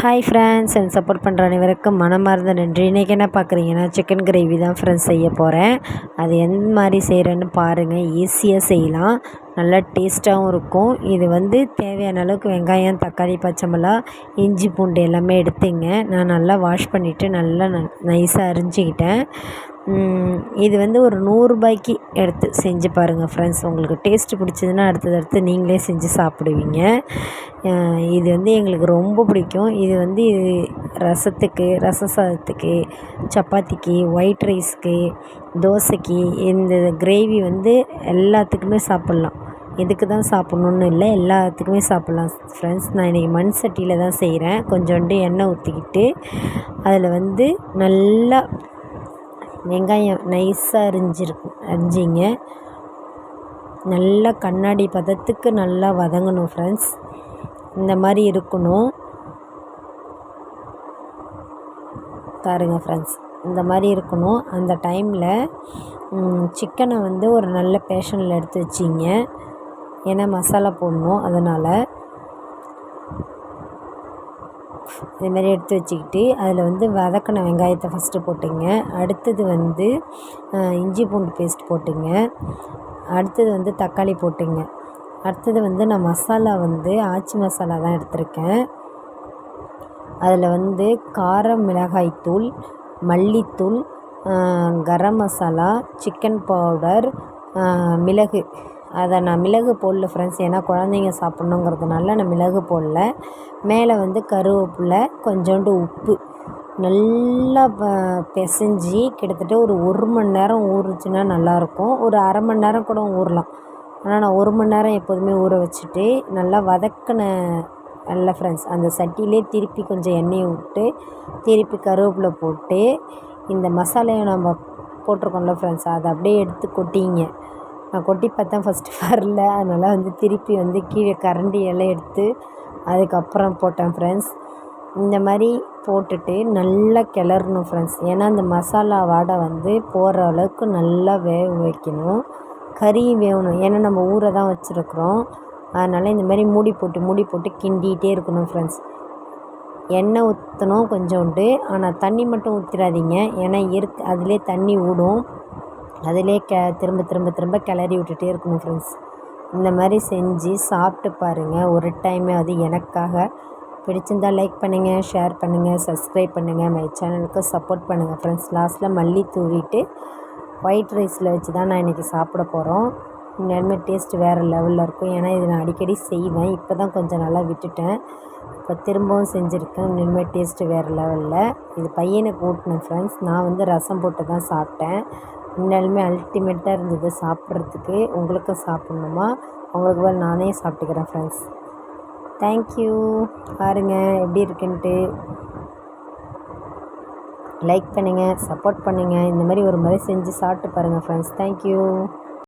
Hi friends எனக்கு support பண்ணுற அனைவருக்கும் மனமார்ந்த நன்றி. இன்றைக்கி என்ன பார்க்குறீங்கன்னா சிக்கன் கிரேவி தான் ஃப்ரெண்ட்ஸ் செய்ய போகிறேன் அது எந்த மாதிரி செய்கிறேன்னு பாருங்கள் ஈஸியாக செய்யலாம். நல்லா டேஸ்ட்டாகவும் இருக்கும். இது வந்து தேவையான அளவுக்கு வெங்காயம் தக்காளி பச்சை மிளகா இஞ்சி பூண்டு எல்லாமே எடுத்துங்க. நான் நல்லா வாஷ் பண்ணிவிட்டு நல்லா நைஸாக அரிஞ்சிக்கிட்டேன். இது வந்து ஒரு நூறுரூபாய்க்கு எடுத்து செஞ்சு பாருங்கள் ஃப்ரெண்ட்ஸ் உங்களுக்கு டேஸ்ட்டு பிடிச்சதுன்னா அடுத்தது அடுத்து நீங்களே செஞ்சு சாப்பிடுவீங்க. இது வந்து எங்களுக்கு ரொம்ப பிடிக்கும். இது வந்து ரசத்துக்கு ரச சாதத்துக்கு சப்பாத்திக்கு ஒயிட் ரைஸ்க்கு தோசைக்கு இந்த கிரேவி வந்து எல்லாத்துக்குமே சாப்பிட்லாம். எதுக்கு தான் சாப்பிட்ணுன்னு இல்லை எல்லாத்துக்குமே சாப்பிட்லாம் ஃப்ரெண்ட்ஸ் நான் இன்றைக்கி மண் சட்டியில் தான் செய்கிறேன் கொஞ்சோண்டு எண்ணெய் ஊற்றிக்கிட்டு அதில் வந்து நல்லா வெங்காயம் நைஸாக அரிஞ்சிருக்கு அரிஞ்சிங்க. நல்லா கண்ணாடி பதத்துக்கு நல்லா வதங்கணும் ஃப்ரெண்ட்ஸ் இந்த மாதிரி இருக்கணும். பாருங்கள் ஃப்ரெண்ட்ஸ் இந்த மாதிரி இருக்கணும். அந்த டைமில் சிக்கனை வந்து ஒரு நல்ல பேஷனில் எடுத்து வச்சிங்க. ஏன்னா மசாலா போடணும் அதனால். இதுமாரி எடுத்து வச்சுக்கிட்டு அதில் வந்து வதக்கின வெங்காயத்தை ஃபஸ்ட்டு போட்டுங்க. அடுத்தது வந்து இஞ்சி பூண்டு பேஸ்ட் போட்டுங்க. அடுத்தது வந்து தக்காளி போட்டுங்க. அடுத்தது வந்து நான் மசாலா வந்து ஆச்சி மசாலா தான் எடுத்திருக்கேன். அதில் வந்து கார மிளகாய்த்தூள் மல்லித்தூள் கரம் மசாலா சிக்கன் பவுடர் மிளகு. அதை நான் மிளகு போடல ஃப்ரெண்ட்ஸ் ஏன்னா குழந்தைங்க சாப்பிட்ணுங்கிறதுனால நான் மிளகு போடல மேலே வந்து கருவேப்பிலை கொஞ்சோண்டு உப்பு நல்லா பிசைஞ்சி கிட்டத்தட்ட ஒரு ஒரு மணி நேரம் ஊறுச்சுன்னா நல்லாயிருக்கும். ஒரு அரை மணி நேரம் கூட ஊறலாம். ஆனால் நான் ஒரு மணி நேரம் எப்போதுமே ஊற வச்சுட்டு நல்லா வதக்கின நல்ல ஃப்ரெண்ட்ஸ் அந்த சட்டியிலே திருப்பி கொஞ்சம் எண்ணெயை விட்டு திருப்பி கருவேப்பிலை போட்டு இந்த மசாலையை நம்ம போட்டிருக்கோம்ல ஃப்ரெண்ட்ஸ் அதை அப்படியே எடுத்து கொட்டிங்க. நான் கொட்டி பார்த்தேன் ஃபஸ்ட்டு வரல அதனால் வந்து திருப்பி வந்து கீழே கரண்டி எல்லாம் எடுத்து அதுக்கப்புறம் போட்டேன் ஃப்ரெண்ட்ஸ் இந்த மாதிரி போட்டுட்டு நல்லா கிளறணும் ஃப்ரெண்ட்ஸ் ஏன்னா அந்த மசாலா வாடை வந்து போகிற அளவுக்கு நல்லா வேக வைக்கணும். கறியும் வேகணும் ஏன்னா நம்ம ஊரை தான் வச்சுருக்குறோம். அதனால் இந்த மாதிரி மூடி போட்டு மூடி போட்டு கிண்டிகிட்டே இருக்கணும் ஃப்ரெண்ட்ஸ் எண்ணெய் ஊற்றணும் கொஞ்சோண்டு. ஆனால் தண்ணி மட்டும் ஊற்றிடாதீங்க ஏன்னா இருக்கு அதிலே தண்ணி ஊடும். அதிலே க திரும்ப திரும்ப திரும்ப கிளறி விட்டுட்டே இருக்கணும் ஃப்ரெண்ட்ஸ் இந்த மாதிரி செஞ்சு சாப்பிட்டு பாருங்கள் ஒரு டைம் அது எனக்காக பிடிச்சிருந்தால் லைக் பண்ணுங்கள் ஷேர் பண்ணுங்கள் சப்ஸ்கிரைப் பண்ணுங்கள் மை சேனலுக்கு சப்போர்ட் பண்ணுங்கள் ஃப்ரெண்ட்ஸ் லாஸ்ட்டில் மல்லி தூவிட்டு ஒயிட் ரைஸில் வச்சு தான் நான் இன்றைக்கி சாப்பிட போகிறோம் உண்மையாலுமே டேஸ்ட் வேறு லெவலில் இருக்கும். ஏன்னா இது நான் அடிக்கடி செய்வேன். இப்போ தான் கொஞ்சம் நல்லா விட்டுட்டேன். இப்போ திரும்பவும் செஞ்சுருக்கேன். இனிமேல் டேஸ்ட்டு வேறு லெவலில் இது பையனுக்கு ஊட்டினேன் ஃப்ரெண்ட்ஸ் நான் வந்து ரசம் போட்டு தான் சாப்பிட்டேன். உண்மையாலுமே அல்டிமேட்டாக இருந்தது சாப்பிட்றதுக்கு. உங்களுக்கும் சாப்பிட்ணுமா? உங்களுக்கு பதில் நானே சாப்பிட்டுக்கிறேன் ஃப்ரெண்ட்ஸ் தேங்க்யூ பாருங்கள் எப்படி இருக்குன்ட்டு. லைக் பண்ணுங்கள் சப்போர்ட் பண்ணுங்கள் இந்த மாதிரி ஒரு முறை செஞ்சு சாப்பிட்டு பாருங்கள் ஃப்ரெண்ட்ஸ் தேங்க்யூ